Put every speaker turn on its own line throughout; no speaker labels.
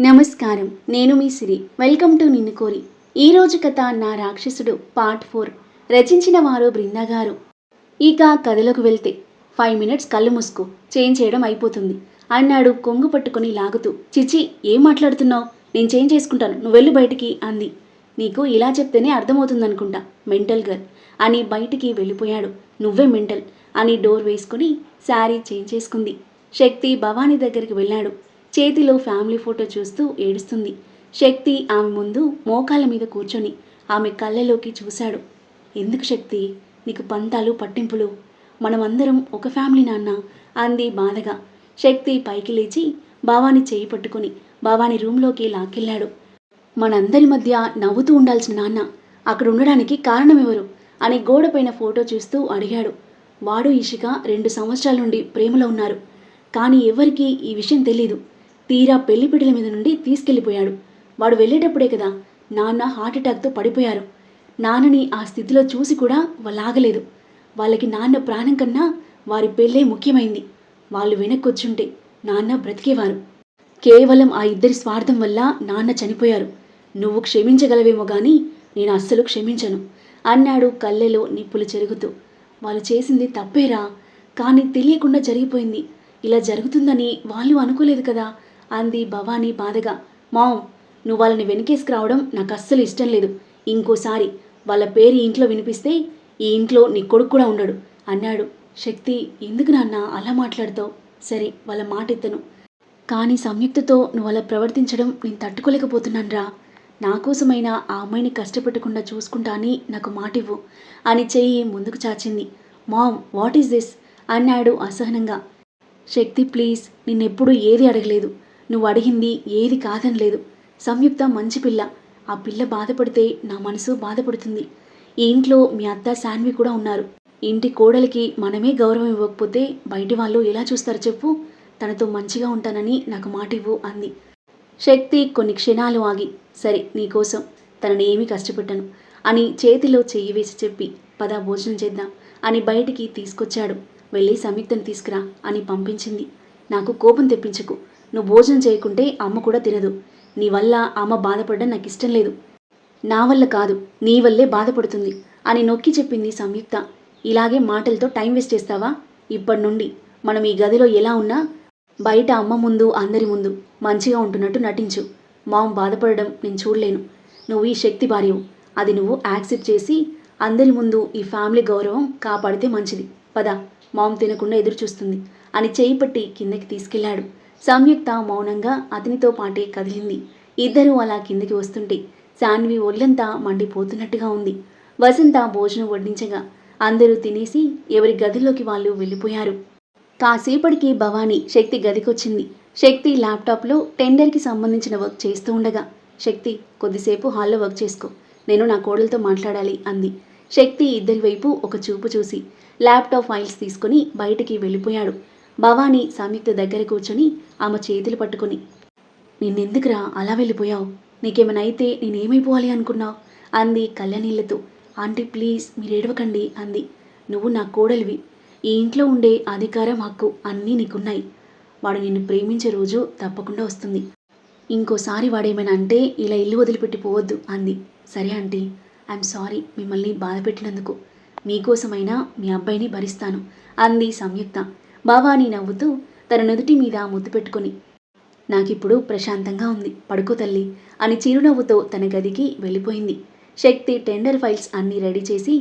నమస్కారం. నేను మీ సిరి. Welcome to నిన్ను కోరి. ఈరోజు కథ నా రాక్షసుడు పార్ట్ ఫోర్. రచించిన వారు బృందగారు ఇక కథలోకి వెళ్తే ఫైవ్ మినిట్స్ కళ్ళు మూసుకో. చేంజ్ చేయడం అయిపోతుంది. అన్నాడు కొంగు పట్టుకొని లాగుతూ. చిచి ఏం మాట్లాడుతున్నావు? నేను చేంజ్ చేసుకుంటాను. నువ్వు వెళ్ళు బయటికి అంది. నీకు ఇలా చెప్తేనే అర్థమవుతుందనుకుంటా మెంటల్ గర్ల్ అని బయటికి వెళ్ళిపోయాడు. నువ్వే మెంటల్ అని డోర్ వేసుకుని శారీ చేంజ్ చేసుకుంది. శక్తి భవానీ దగ్గరికి వెళ్ళాడు. చేతిలో ఫ్యామిలీ ఫోటో చూస్తూ ఏడుస్తుంది. శక్తి ఆమె ముందు మోకాళ్ళ మీద కూర్చొని ఆమె కళ్ళలోకి చూశాడు. ఎందుకు శక్తి? నీకు పంతాలు పట్టింపులు. మనమందరం ఒక ఫ్యామిలీ నాన్న అంది బాధగా. శక్తి పైకి లేచి బావాని చేయి పట్టుకొని బావాని రూంలోకి లాక్కెళ్ళాడు. మనందరి మధ్య నవ్వుతూ ఉండాల్సిన నాన్న అక్కడ ఉండడానికి కారణం ఎవరు అని గోడపైన ఫోటో చూస్తూ అడిగాడు. వాడు ఇషిక రెండు సంవత్సరాల నుండి ప్రేమలో ఉన్నారు. కానీ ఎవరికీ ఈ విషయం తెలీదు. తీరా పెళ్ళిపిడిల మీద నుండి తీసుకెళ్ళిపోయాడు. వాడు వెళ్ళేటప్పుడే కదా నాన్న హార్ట్ అటాక్తో పడిపోయారు. నాన్నని ఆ స్థితిలో చూసి కూడా వాళ్ళు ఆగలేదు వాళ్ళకి నాన్న ప్రాణం కన్నా వారి పెళ్ళే ముఖ్యమైంది. వాళ్ళు వెనక్కొచ్చుంటే నాన్న బ్రతికేవారు. కేవలం ఆ ఇద్దరి స్వార్థం వల్ల నాన్న చనిపోయారు. నువ్వు క్షమించగలవేమో గాని నేను అస్సలు క్షమించను అన్నాడు కళ్ళెలో నిప్పులు చెరుగుతూ. వాళ్ళు చేసింది తప్పేరా? కానీ తెలియకుండా జరిగిపోయింది. ఇలా జరుగుతుందని వాళ్ళు అనుకోలేదు కదా? అంది భవానీ బాధగా. మామ్ నువ్వు వాళ్ళని వెనకేసుకురావడం నాకు అస్సలు ఇష్టం లేదు. ఇంకోసారి వాళ్ళ పేరు ఈ ఇంట్లో వినిపిస్తే ఈ ఇంట్లో నీ కొడుకు కూడా ఉండడు అన్నాడు. శక్తి ఎందుకు నాన్న అలా మాట్లాడతావు? సరే వాళ్ళ మాట ఎత్తను. కానీ సంయుక్తతో నువ్వు అలా ప్రవర్తించడం నేను తట్టుకోలేకపోతున్నాను రా నా కోసమైనా ఆ అమ్మాయిని కష్టపెట్టకుండా చూసుకుంటా అని నాకు మాటివ్వు అని చెయ్యి ముందుకు చాచింది. Mom what is this? అన్నాడు అసహనంగా. శక్తి ప్లీజ్ నిన్నెప్పుడు ఏది అడగలేదు. నువ్వు అడిగింది ఏది కాదని లేదు సంయుక్త మంచి పిల్ల. ఆ పిల్ల బాధపడితే నా మనసు బాధపడుతుంది. ఈ ఇంట్లో మీ అత్త శాన్వి కూడా ఉన్నారు. ఇంటి కోడలికి మనమే గౌరవం ఇవ్వకపోతే బయటి వాళ్ళు ఎలా చూస్తారు చెప్పు? తనతో మంచిగా ఉంటానని నాకు మాటివ్వు అంది. శక్తి కొన్ని క్షణాలు ఆగి సరే నీకోసం తనని ఏమీ కష్టపెట్టను అని చేతిలో చెయ్యి వేసి చెప్పి పద భోజనం చేద్దాం అని బయటికి తీసుకొచ్చాడు. వెళ్ళి సంయుక్తను తీసుకురా అని పంపించింది. నాకు కోపం తెప్పించకు. నువ్వు భోజనం చేయకుంటే అమ్మ కూడా తినదు. నీ వల్ల అమ్మ బాధపడడం నాకు ఇష్టం లేదు. నా వల్ల కాదు నీ వల్లే బాధపడుతుంది అని నొక్కి చెప్పింది సంయుక్త. ఇలాగే మాటలతో టైం వేస్ట్ చేస్తావా? ఇప్పటి నుండి మనం ఈ గదిలో ఎలా ఉన్నా బయట అమ్మ ముందు అందరి ముందు మంచిగా ఉంటున్నట్టు నటించు. మామ్ బాధపడడం నేను చూడలేను. నువ్వు ఈ శక్తి భార్యవు. అది నువ్వు యాక్సెప్ట్ చేసి అందరి ముందు ఈ ఫ్యామిలీ గౌరవం కాపాడితే మంచిది. పద మామ్ తినకుండా ఎదురు చూస్తుంది అని చేయి పట్టి కిందకి తీసుకెళ్ళాడు. సంయుక్త మౌనంగా అతనితో పాటే కదిలింది. ఇద్దరూ అలా కిందకి వస్తుంటే శాన్వి ఒళ్ళంతా మండిపోతున్నట్టుగా ఉంది. వసంత భోజనం వడ్డించగా అందరూ తినేసి ఎవరి గదిలోకి వాళ్ళు వెళ్ళిపోయారు. కాసేపటికి భవానీ శక్తి గదికొచ్చింది. శక్తి ల్యాప్టాప్లో టెండర్కి సంబంధించిన వర్క్ చేస్తూ ఉండగా శక్తి కొద్దిసేపు హాల్లో వర్క్ చేసుకో. నేను నా కోడలతో మాట్లాడాలి అంది. శక్తి ఇద్దరి వైపు ఒక చూపు చూసి ల్యాప్టాప్ ఫైల్స్ తీసుకుని బయటికి వెళ్ళిపోయాడు. భవానీ సంయుక్త దగ్గర కూర్చొని ఆమె చేతులు పట్టుకొని నిన్నెందుకురా అలా వెళ్ళిపోయావు? నీకేమైనా అయితే నేనేమైపోవాలి అనుకున్నావు? అంది కళ్ళనీళ్ళతో ఆంటీ ప్లీజ్ మీరు ఏడవకండి అంది. నువ్వు నా కోడలివి. ఈ ఇంట్లో ఉండే అధికారం హక్కు అన్నీ నీకున్నాయి. వాడు నిన్ను ప్రేమించే రోజు తప్పకుండా వస్తుంది. ఇంకోసారి వాడేమైనా అంటే ఇలా ఇల్లు వదిలిపెట్టి పోవద్దు అంది. సరే ఆంటీ ఐఎమ్ సారీ మిమ్మల్ని బాధ పెట్టినందుకు మీకోసమైనా మీ అబ్బాయిని భరిస్తాను అంది సంయుక్త. భవానీ నవ్వుతూ తన నుదుటి మీద ముద్దు పెట్టుకుని నాకిప్పుడు ప్రశాంతంగా ఉంది పడుకో తల్లి అని చిరునవ్వుతో తన గదికి వెళ్ళిపోయింది. శక్తి టెండర్ ఫైల్స్ అన్నీ రెడీ చేసి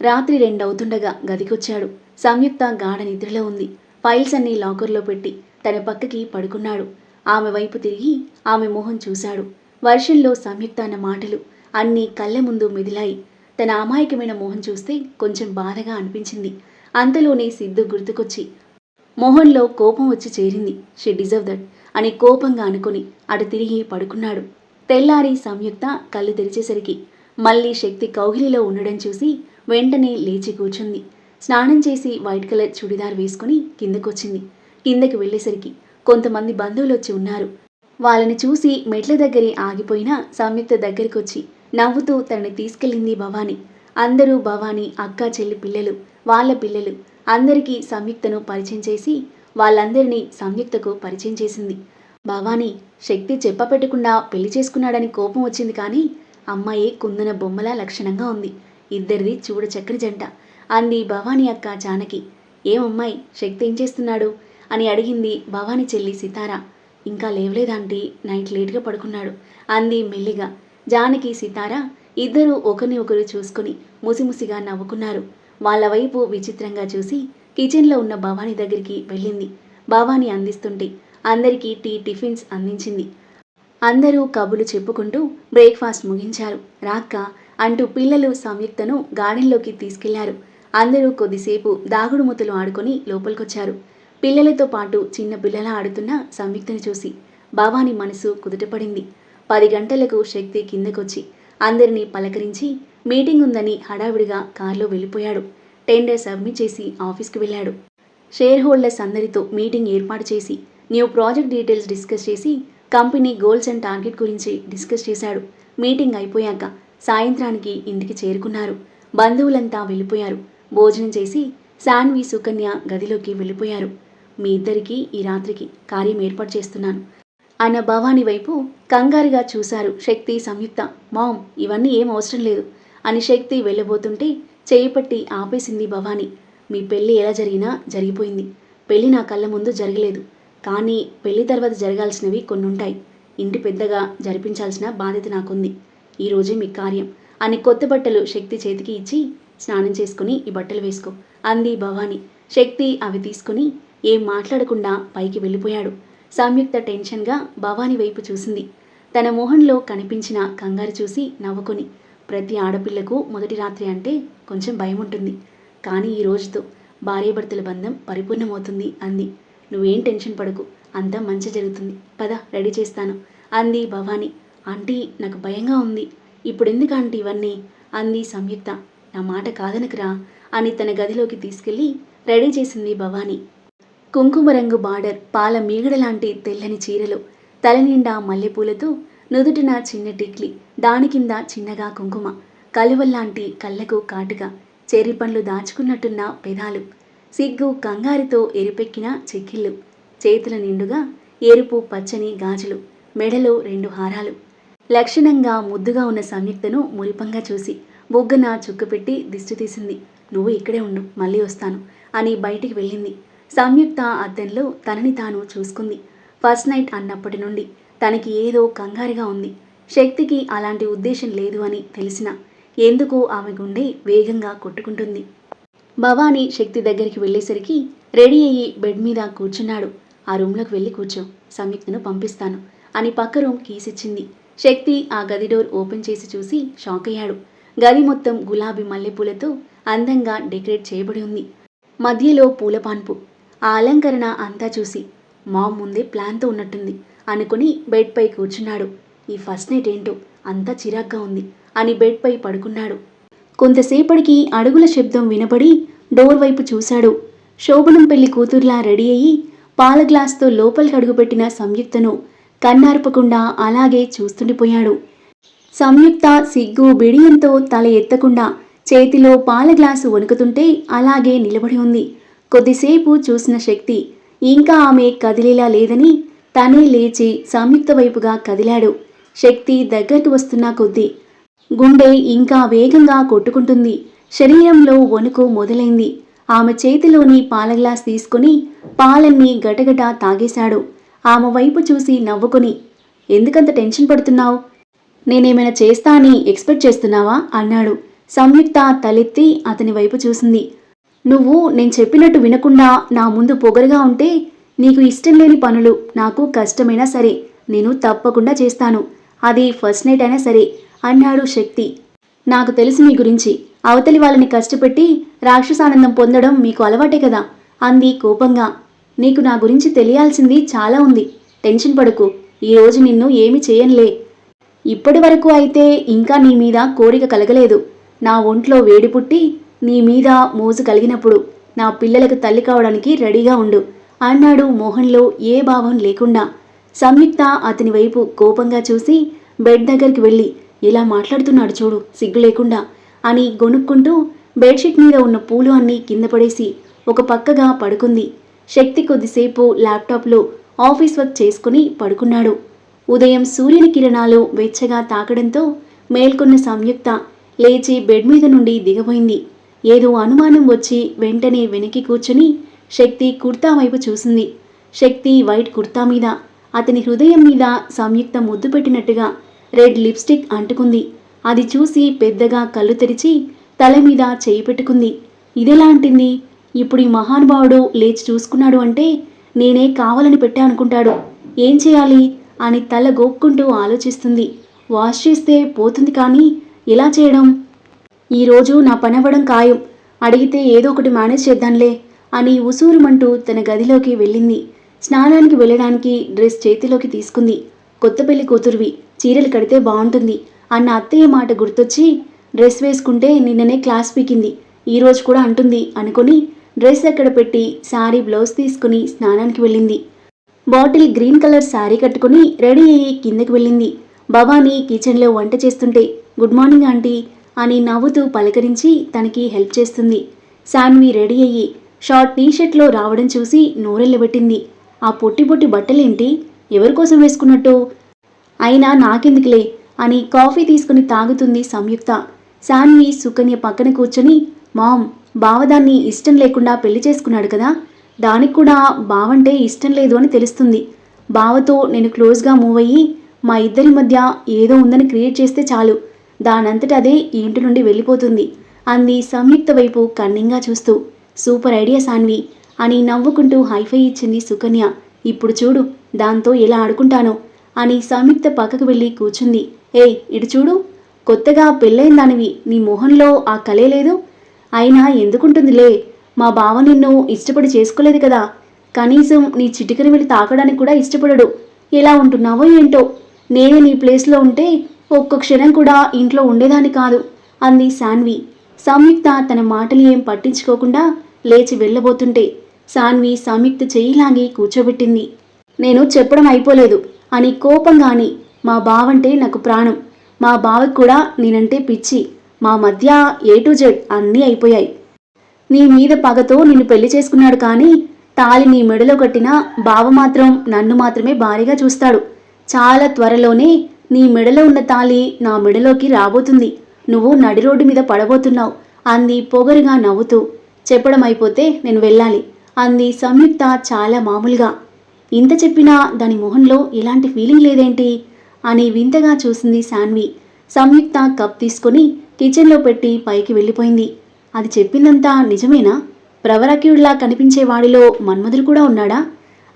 రాత్రి రెండవుతుండగా గదికొచ్చాడు. సంయుక్త గాఢ నిద్రలో ఉంది. ఫైల్స్ అన్నీ లాకర్లో పెట్టి తన పక్కకి పడుకున్నాడు. ఆమె వైపు తిరిగి ఆమె మొహం చూశాడు. వర్షంలో సంయుక్త అన్న మాటలు అన్నీ కళ్ళ ముందు మెదిలాయి. తన అమాయకమైన మొహం చూస్తే కొంచెం బాధగా అనిపించింది. అంతలోనే సిద్ధు గుర్తుకొచ్చి మొహంలో కోపం వచ్చి చేరింది. షీ డిజర్వ్ దట్ అని కోపంగా అనుకుని అటు తిరిగి పడుకున్నాడు. తెల్లారి సంయుక్త కళ్ళు తెరిచేసరికి మళ్ళీ శక్తి కౌగిలిలో ఉండడం చూసి వెంటనే లేచి కూర్చుంది. స్నానం చేసి వైట్ కలర్ చుడిదార్ వేసుకుని కిందకొచ్చింది. కిందకి వెళ్ళేసరికి కొంతమంది బంధువులు వచ్చి ఉన్నారు. వాళ్ళని చూసి మెట్ల దగ్గరే ఆగిపోయిన సంయుక్త దగ్గరికి వచ్చి నవ్వుతూ తనని తీసుకెళ్ళింది భవాని. అందరూ భవాని అక్క చెల్లి పిల్లలు వాళ్ళ పిల్లలు అందరికీ సంయుక్తను పరిచయం చేసి వాళ్ళందరినీ సంయుక్తకు పరిచయం చేసింది. భవానీ శక్తి చెప్పపెట్టకుండా పెళ్ళి చేసుకున్నాడని కోపం వచ్చింది కానీ అమ్మాయి కుందన బొమ్మలా లక్షణంగా ఉంది. ఇద్దరిది చూడ చక్కని జంట. అంది భవానీ అక్క జానకి. ఏమమ్మాయి శక్తి ఏం చేస్తున్నాడు? అని అడిగింది భవానీ చెల్లి సితార. ఇంకా లేవలేదంటీ నైట్ లేట్గా పడుకున్నాడు. అంది మెల్లిగా. జానకి సితార ఇద్దరూ ఒకరిని ఒకరు చూసుకుని ముసిముసిగా నవ్వుకున్నారు. వాళ్ళ వైపు విచిత్రంగా చూసి కిచెన్లో ఉన్న భవానీ దగ్గరికి వెళ్ళింది. భవానీ అందిస్తుంటే అందరికీ టీ టిఫిన్స్ అందించింది. అందరూ కబులు చెప్పుకుంటూ బ్రేక్ఫాస్ట్ ముగించారు. రాక్క అంటూ పిల్లలు సంయుక్తను గార్డెన్లోకి తీసుకెళ్ళారు. అందరూ కొద్దిసేపు దాగుడుమూతలు ఆడుకొని లోపలికొచ్చారు. పిల్లలతో పాటు చిన్న పిల్లల ఆడుతున్న సంయుక్తని చూసి భవానీ మనసు కుదుటపడింది. పది గంటలకు శక్తి కిందకొచ్చి అందరినీ పలకరించి మీటింగ్ ఉందని హడావిడిగా కారులో వెళ్ళిపోయాడు. టెండర్ సబ్మిట్ చేసి ఆఫీస్కి వెళ్ళాడు. షేర్ హోల్డర్స్ అందరితో మీటింగ్ ఏర్పాటు చేసి న్యూ ప్రాజెక్ట్ డీటెయిల్స్ డిస్కస్ చేసి కంపెనీ గోల్స్ అండ్ టార్గెట్ గురించి డిస్కస్ చేశాడు. మీటింగ్ అయిపోయాక సాయంత్రానికి ఇంటికి చేరుకున్నారు. బంధువులంతా వెళ్ళిపోయారు. భోజనం చేసి శాన్వి సుకన్య గదిలోకి వెళ్ళిపోయారు. మీ ఇద్దరికీ ఈ రాత్రికి కార్యం ఏర్పాటు చేస్తున్నాను. అన్న భవాని వైపు కంగారుగా చూశారు శక్తి సంయుక్త. మామ్ ఇవన్నీ ఏం అవసరం లేదు. అని శక్తి వెళ్ళబోతుంటే చేయి పట్టి ఆపేసింది భవానీ. మీ పెళ్ళి ఎలా జరిగినా జరిగిపోయింది. పెళ్ళి నా కళ్ళ ముందు జరగలేదు. కానీ పెళ్ళి తర్వాత జరగాల్సినవి కొన్ని ఉంటాయి ఇంటి పెద్దగా జరిపించాల్సిన బాధ్యత నాకుంది. ఈరోజే మీ కార్యం అని కొత్త బట్టలు శక్తి చేతికి ఇచ్చి స్నానం చేసుకుని ఈ బట్టలు వేసుకో అంది భవాని. శక్తి అవి తీసుకుని ఏం మాట్లాడకుండా పైకి వెళ్ళిపోయాడు. సంయుక్త టెన్షన్గా భవాని వైపు చూసింది. తన మొహంలో కనిపించిన కంగారు చూసి నవ్వుకొని ప్రతి ఆడపిల్లకు మొదటి రాత్రి అంటే కొంచెం భయం ఉంటుంది కానీ ఈ రోజుతో భార్యాభర్తల బంధం పరిపూర్ణమవుతుంది అంది. నువ్వేం టెన్షన్ పడకు అంతా మంచి జరుగుతుంది. పద రెడీ చేస్తాను అంది భవానీ. ఆంటీ నాకు భయంగా ఉంది. ఇప్పుడు ఎందుకు ఆంటీ ఇవన్నీ? అంది సంయుక్త. నా మాట కాదనకురా అని తన గదిలోకి తీసుకెళ్ళి రెడీ చేసింది భవాని. కుంకుమ రంగు బార్డర్ పాల మీగడ లాంటి తెల్లని చీరలు తలనిండా మల్లెపూలతో నుదుటిన చిన్న టిక్లి దాని కింద చిన్నగా కుంకుమ. కలువల్లాంటి కళ్ళకు కాటుగా చెర్రి పండ్లు దాచుకున్నట్టున్న పెదాలు. సిగ్గు కంగారితో ఎరిపెక్కిన చెక్కిళ్ళు. చేతుల నిండుగా ఎరుపు పచ్చని గాజులు. మెడలో రెండు హారాలు. లక్షణంగా ముద్దుగా ఉన్న సంయుక్తను మురిపంగా చూసి బొగ్గన చుక్కుపెట్టి దిష్టి తీసింది. నువ్వు ఇక్కడే ఉండు మళ్ళీ వస్తాను అని బయటికి వెళ్ళింది. సంయుక్త అద్దంలో తనని తాను చూసుకుంది. ఫస్ట్ నైట్ అన్నప్పటి నుండి తనకి ఏదో కంగారుగా ఉంది. శక్తికి అలాంటి ఉద్దేశం లేదు అని తెలిసిన. ఎందుకు ఆమె గుండె వేగంగా కొట్టుకుంటుంది. భవానీ శక్తి దగ్గరికి వెళ్ళేసరికి రెడీ అయ్యి బెడ్ మీద కూర్చున్నాడు. ఆ రూమ్లోకి వెళ్ళి కూర్చో సంయుక్తను పంపిస్తాను అని పక్క రూమ్ కీసిచ్చింది. శక్తి ఆ గది డోర్ ఓపెన్ చేసి చూసి షాక్ అయ్యాడు. గది మొత్తం గులాబీ మల్లెపూలతో అందంగా డెకరేట్ చేయబడి ఉంది. మధ్యలో పూలపాన్పు. ఆ అలంకరణ అంతా చూసి మా ముందే ప్లాన్తో ఉన్నట్టుంది. అనుకుని బెడ్పై కూర్చున్నాడు. ఈ ఫస్ట్ నైట్ ఏంటో అంతా చిరాగ్గా ఉంది అని బెడ్పై పడుకున్నాడు. కొంతసేపటికి అడుగుల శబ్దం వినపడి డోర్ వైపు చూశాడు. శోభనం పెళ్ళి కూతుర్లా రెడీ అయ్యి పాల గ్లాస్తో లోపలికి అడుగుపెట్టిన సంయుక్తను కన్నార్పకుండా అలాగే చూస్తుండిపోయాడు సంయుక్త సిగ్గు బిడియంతో తల ఎత్తకుండా చేతిలో పాల గ్లాసు వణుకుతుంటే అలాగే నిలబడి ఉంది. కొద్దిసేపు చూసిన శక్తి ఇంకా ఆమె కదిలేలా లేదని తనే లేచి సంయుక్త వైపుగా కదిలాడు. శక్తి దగ్గరికి వస్తున్న కొద్దీ గుండె ఇంకా వేగంగా కొట్టుకుంటుంది. శరీరంలో వణుకు మొదలైంది. ఆమె చేతిలోని పాల గ్లాస్ తీసుకుని పాలన్నీ గటగట తాగేశాడు. ఆమె వైపు చూసి నవ్వుకుని ఎందుకంత టెన్షన్ పడుతున్నావు? నేనేమైనా చేస్తా అని ఎక్స్పెక్ట్ చేస్తున్నావా? అన్నాడు. సంయుక్త తలెత్తి అతని వైపు చూసింది. నువ్వు నేను చెప్పినట్టు వినకుండా నా ముందు పొగరుగా ఉంటే నీకు ఇష్టం లేని పనులు నాకు కష్టమైనా సరే నేను తప్పకుండా చేస్తాను. అది ఫస్ట్ నైట్ అయినా సరే అన్నాడు శక్తి. నాకు తెలుసు మీ గురించి. అవతలి వాళ్ళని కష్టపెట్టి రాక్షసానందం పొందడం మీకు అలవాటే కదా? అంది కోపంగా. నీకు నా గురించి తెలియాల్సింది చాలా ఉంది. టెన్షన్ పడకు. ఈరోజు నిన్ను ఏమి చేయనులే. ఇప్పటి వరకు అయితే ఇంకా నీ మీద కోరిక కలగలేదు. నా ఒంట్లో వేడి పుట్టి నీ మీద మోజు కలిగినప్పుడు నా పిల్లలకు తల్లి కావడానికి రెడీగా ఉండు. అన్నాడు మోహన్లో ఏ భావం లేకుండా. సంయుక్త అతని వైపు కోపంగా చూసి బెడ్ దగ్గరికి వెళ్ళి ఇలా మాట్లాడుతున్నాడు చూడు సిగ్గు లేకుండా అని గొనుక్కుంటూ బెడ్షీట్ మీద ఉన్న పూలు అన్నీ కింద పడేసి ఒక పక్కగా పడుకుంది. శక్తి కొద్దిసేపు ల్యాప్టాప్లో ఆఫీస్ వర్క్ చేసుకుని పడుకున్నాడు. ఉదయం సూర్యుని కిరణాలు వెచ్చగా తాకడంతో మేల్కొన్న సంయుక్త లేచి బెడ్ మీద నుండి దిగబోయింది ఏదో అనుమానం వచ్చి వెంటనే వెనక్కి కూర్చుని శక్తి కుర్తా వైపు చూసింది. శక్తి వైట్ కుర్తా మీద అతని హృదయం మీద సంయుక్త ముద్దు పెట్టినట్టుగా రెడ్ లిప్స్టిక్ అంటుకుంది. అది చూసి పెద్దగా కళ్ళు తెరిచి తల మీద చేయి పెట్టుకుంది. ఇదెలా అంటింది? ఇప్పుడు ఈ మహానుభావుడు లేచి చూసుకున్నాడు అంటే నేనే కావాలని పెట్టా అనుకుంటాడు. ఏం చేయాలి? అని తల గోక్కుంటూ ఆలోచిస్తుంది. వాష్ చేస్తే పోతుంది కానీ ఎలా చేయడం? ఈరోజు నా పనవ్వడం ఖాయం. అడిగితే ఏదో ఒకటి మేనేజ్ చేద్దాంలే. అని ఉసూరుమంటూ తన గదిలోకి వెళ్ళింది. స్నానానికి వెళ్ళడానికి డ్రెస్ చేతిలోకి తీసుకుంది. కొత్త పెళ్ళి కూతురువి చీరలు కడితే బాగుంటుంది అన్న అత్తయ్య మాట గుర్తొచ్చి డ్రెస్ వేసుకుంటే నిన్ననే క్లాస్ పీకింది. ఈరోజు కూడా అంటుంది అనుకొని డ్రెస్ అక్కడ పెట్టి శారీ బ్లౌజ్ తీసుకుని స్నానానికి వెళ్ళింది. బాటిల్ గ్రీన్ కలర్ శారీ కట్టుకుని రెడీ అయ్యి కిందకి వెళ్ళింది. భవానీ కిచెన్లో వంట చేస్తుంటే గుడ్ మార్నింగ్ ఆంటీ అని నవ్వుతూ పలకరించి తనకి హెల్ప్ చేస్తుంది. శాన్వి రెడీ అయ్యి షార్ట్ టీ షర్ట్లో రావడం చూసి నోరెళ్ళబెట్టింది ఆ పొట్టి పొట్టి బట్టలేంటి? ఎవరి కోసం వేసుకున్నట్టు? అయినా నాకెందుకులే అని కాఫీ తీసుకుని తాగుతుంది సంయుక్త. శాన్వి సుకన్య పక్కన కూర్చొని మామ్ బావదాన్ని ఇష్టం లేకుండా పెళ్ళి చేసుకున్నాడు కదా? దానికి కూడా బావంటే ఇష్టం లేదు అని తెలుస్తుంది. బావతో నేను క్లోజ్గా మూవ్ అయ్యి మా ఇద్దరి మధ్య ఏదో ఉందని క్రియేట్ చేస్తే చాలు. దానంతట అదే ఇంటి నుండి వెళ్ళిపోతుంది అంది సంయుక్త వైపు కన్నింగా చూస్తూ. సూపర్ ఐడియా సాన్వి అని నవ్వుకుంటూ హైఫై ఇచ్చింది సుకన్య. ఇప్పుడు చూడు దాంతో ఎలా ఆడుకుంటానో అని సంయుక్త పక్కకు వెళ్ళి కూర్చుంది. ఏయ్ ఇటు చూడు. కొత్తగా పెళ్ళైన దానివి నీ మొహంలో ఆ కలే లేదు. అయినా ఎందుకుంటుందిలే? మా బావ నిన్ను ఇష్టపడి చేసుకోలేదు కదా. కనీసం నీ చిటికని వెళ్ళి తాకడానికి కూడా ఇష్టపడడు. ఎలా ఉంటున్నావో ఏంటో? నేనే నీ ప్లేస్లో ఉంటే ఒక్క క్షణం కూడా ఇంట్లో ఉండేదాన్ని కాదు అంది శాన్వి సంయుక్త తన మాటలు ఏం పట్టించుకోకుండా లేచి వెళ్ళబోతుంటే సాన్వి సంయుక్త చేయిలాగి కూర్చోబెట్టింది. నేను చెప్పడం అయిపోలేదు అని కోపంగాని మా బావంటే నాకు ప్రాణం. మా బావకి కూడా నేనంటే పిచ్చి. మా మధ్య ఏ టు జెడ్ అన్నీ అయిపోయాయి. నీ మీద పగతో నిన్ను పెళ్ళి చేసుకున్నాడు కానీ తాలి నీ మెడలో కట్టిన బావ మాత్రం నన్ను మాత్రమే భారీగా చూస్తాడు. చాలా త్వరలోనే నీ మెడలో ఉన్న తాలి నా మెడలోకి రాబోతుంది. నువ్వు నడి రోడ్డు మీద పడబోతున్నావు. అంది పొగరుగా నవ్వుతూ. చెప్పడం అయిపోతే నేను వెళ్ళాలి. అంది సంయుక్త చాలా మామూలుగా. ఇంత చెప్పినా దాని మొహంలో ఎలాంటి ఫీలింగ్ లేదేంటి? అని వింతగా చూసింది శాన్వి. సంయుక్త కప్ తీసుకొని కిచెన్లో పెట్టి పైకి వెళ్ళిపోయింది. అది చెప్పిందంతా నిజమేనా? ప్రవరక్యుడిలా కనిపించే వాడిలో మన్మధుడు కూడా ఉన్నాడా?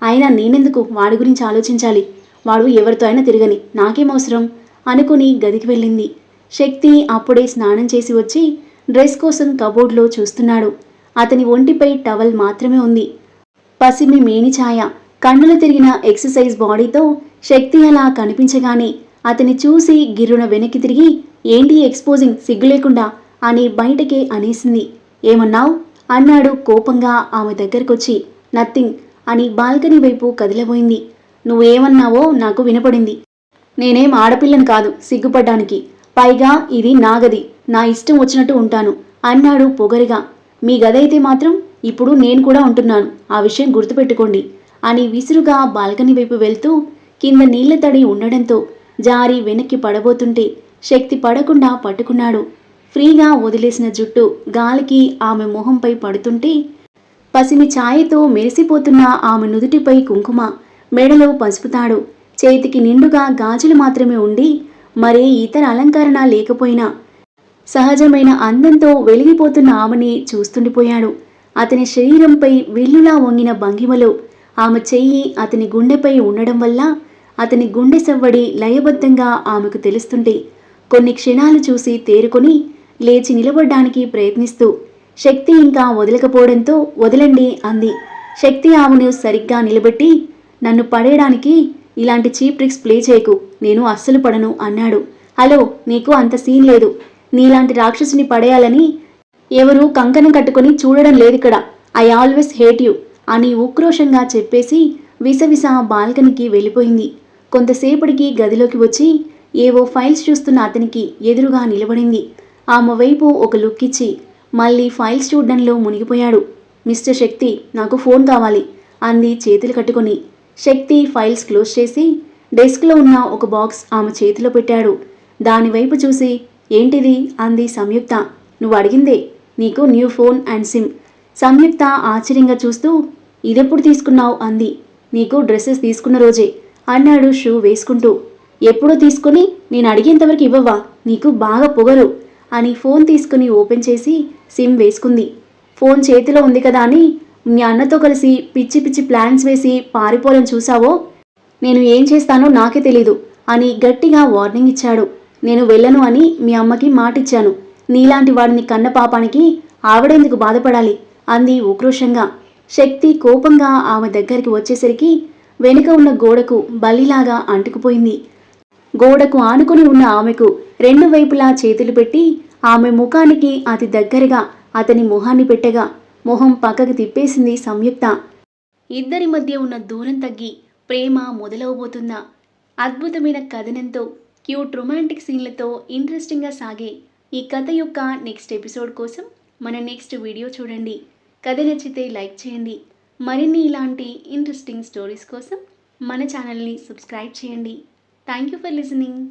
అయినా నేనెందుకు వాడి గురించి ఆలోచించాలి? వాడు ఎవరితో అయినా తిరగని నాకేం అవసరం? అనుకుని గదికి వెళ్ళింది. శక్తి అప్పుడే స్నానం చేసి వచ్చి డ్రెస్ కోసం కబోర్డ్లో చూస్తున్నాడు. అతని ఒంటిపై టవల్ మాత్రమే ఉంది. పసిమి మేని ఛాయ. కన్నులు తిరిగిన ఎక్సర్సైజ్ బాడీతో శక్తి అలా కనిపించగానే అతని చూసి గిర్రున వెనక్కి తిరిగి ఏంటి ఎక్స్పోజింగ్? సిగ్గు లేకుండా అని బయటకే అనేసింది. ఏమన్నావ్? అన్నాడు కోపంగా ఆమె దగ్గరకొచ్చి. నథింగ్ అని బాల్కనీ వైపు కదిలబోయింది. నువ్వేమన్నావో నాకు వినపడింది. నేనేం ఆడపిల్లని కాదు సిగ్గుపడ్డానికి. పైగా ఇది నా గది. నా ఇష్టం వచ్చినట్టు ఉంటాను. అన్నాడు పొగరిగా. మీ గదైతే మాత్రం ఇప్పుడు నేను కూడా ఉంటున్నాను. ఆ విషయం గుర్తుపెట్టుకోండి. అని విసురుగా బాల్కనీ వైపు వెళ్తూ కింద నీళ్ళ తడి ఉండడంతో జారి వెనక్కి పడబోతుంటే శక్తి పడకుండా పట్టుకున్నాడు. ఫ్రీగా వదిలేసిన జుట్టు గాలికి ఆమె మొహంపై పడుతుంటే పసిమి ఛాయతో మెరిసిపోతున్న ఆమె నుదుటిపై కుంకుమ మెడలో పసుపుతాడు. చేతికి నిండుగా గాజులు మాత్రమే ఉండి మరే ఇతర అలంకరణ లేకపోయినా. సహజమైన అందంతో వెలిగిపోతున్న ఆమెని చూస్తుండిపోయాడు. అతని శరీరంపై విల్లులా వంగిన భంగిమలో ఆమె చెయ్యి అతని గుండెపై ఉండడం వల్ల అతని గుండె సవ్వడి లయబద్ధంగా ఆమెకు తెలుస్తుంటే కొన్ని క్షణాలు చూసి తేరుకొని లేచి నిలబడ్డానికి ప్రయత్నిస్తూ శక్తి ఇంకా వదలకపోవడంతో వదలండి అంది. శక్తి ఆమెను సరిగ్గా నిలబెట్టి నన్ను పడేయడానికి ఇలాంటి చీప్ ట్రిక్స్ ప్లే చేయకు. నేను అస్సలు పడను అన్నాడు. హలో నీకు అంత సీన్ లేదు. నీలాంటి రాక్షసుని పడేయాలని ఎవరు కంకణం కట్టుకొని చూడడం లేదిక్కడ. ఐ ఆల్వేస్ హేట్ యు అని ఉక్రోషంగా చెప్పేసి విసవిస బాల్కనీకి వెళ్ళిపోయింది. కొంతసేపటికి గదిలోకి వచ్చి ఏవో ఫైల్స్ చూస్తున్న అతనికి ఎదురుగా నిలబడింది. ఆమె వైపు ఒక లుక్ ఇచ్చి మళ్ళీ ఫైల్స్ చూడడంలో మునిగిపోయాడు. మిస్టర్ శక్తి నాకు ఫోన్ కావాలి. అంది చేతులు కట్టుకొని. శక్తి ఫైల్స్ క్లోజ్ చేసి డెస్క్లో ఉన్న ఒక బాక్స్ ఆమె చేతిలో పెట్టాడు. దాని వైపు చూసి ఏంటిది? అంది సంయుక్త. నువ్వు అడిగిందే నీకు new phone and SIM. Samyukta ఆశ్చర్యంగా చూస్తూ ఇదెప్పుడు తీసుకున్నావు? అంది. నీకు డ్రెస్సెస్ తీసుకున్న రోజే అన్నాడు షూ వేసుకుంటూ. ఎప్పుడో తీసుకుని? నేను అడిగేంతవరకు ఇవ్వవా? నీకు బాగా పొగరు అని ఫోన్ తీసుకుని ఓపెన్ చేసి సిమ్ వేసుకుంది. ఫోన్ చేతిలో ఉంది కదా అని మీ అన్నతో కలిసి పిచ్చి పిచ్చి ప్లాన్స్ వేసి పారిపోలని చూసావో నేను ఏం చేస్తానో నాకే తెలీదు. అని గట్టిగా వార్నింగ్ ఇచ్చాడు. నేను వెళ్ళను అని మీ అమ్మకి మాటిచ్చాను. నీలాంటి వాడిని కన్న పాపానికి ఆవిడెందుకు బాధపడాలి? అంది ఉక్రోషంగా. శక్తి కోపంగా ఆమె దగ్గరికి వచ్చేసరికి వెనుక ఉన్న గోడకు బల్లిలాగా అంటుకుపోయింది. గోడకు ఆనుకుని ఉన్న ఆమెకు రెండు వైపులా చేతులు పెట్టి ఆమె ముఖానికి అతి దగ్గరగా అతని మొహాన్ని పెట్టగా మొహం పక్కకు తిప్పేసింది సంయుక్త. ఇద్దరి మధ్య ఉన్న దూరం తగ్గి ప్రేమ మొదలవబోతుందా అద్భుతమైన కథనంతో క్యూట్ రొమాంటిక్ సీన్లతో ఇంట్రెస్టింగ్గా సాగే ఈ కథ యొక్క నెక్స్ట్ ఎపిసోడ్ కోసం మన నెక్స్ట్ వీడియో చూడండి. కథ నచ్చితే లైక్ చేయండి. మరిన్ని ఇలాంటి ఇంట్రెస్టింగ్ స్టోరీస్ కోసం మన ఛానల్ని సబ్స్క్రైబ్ చేయండి. Thank you for listening.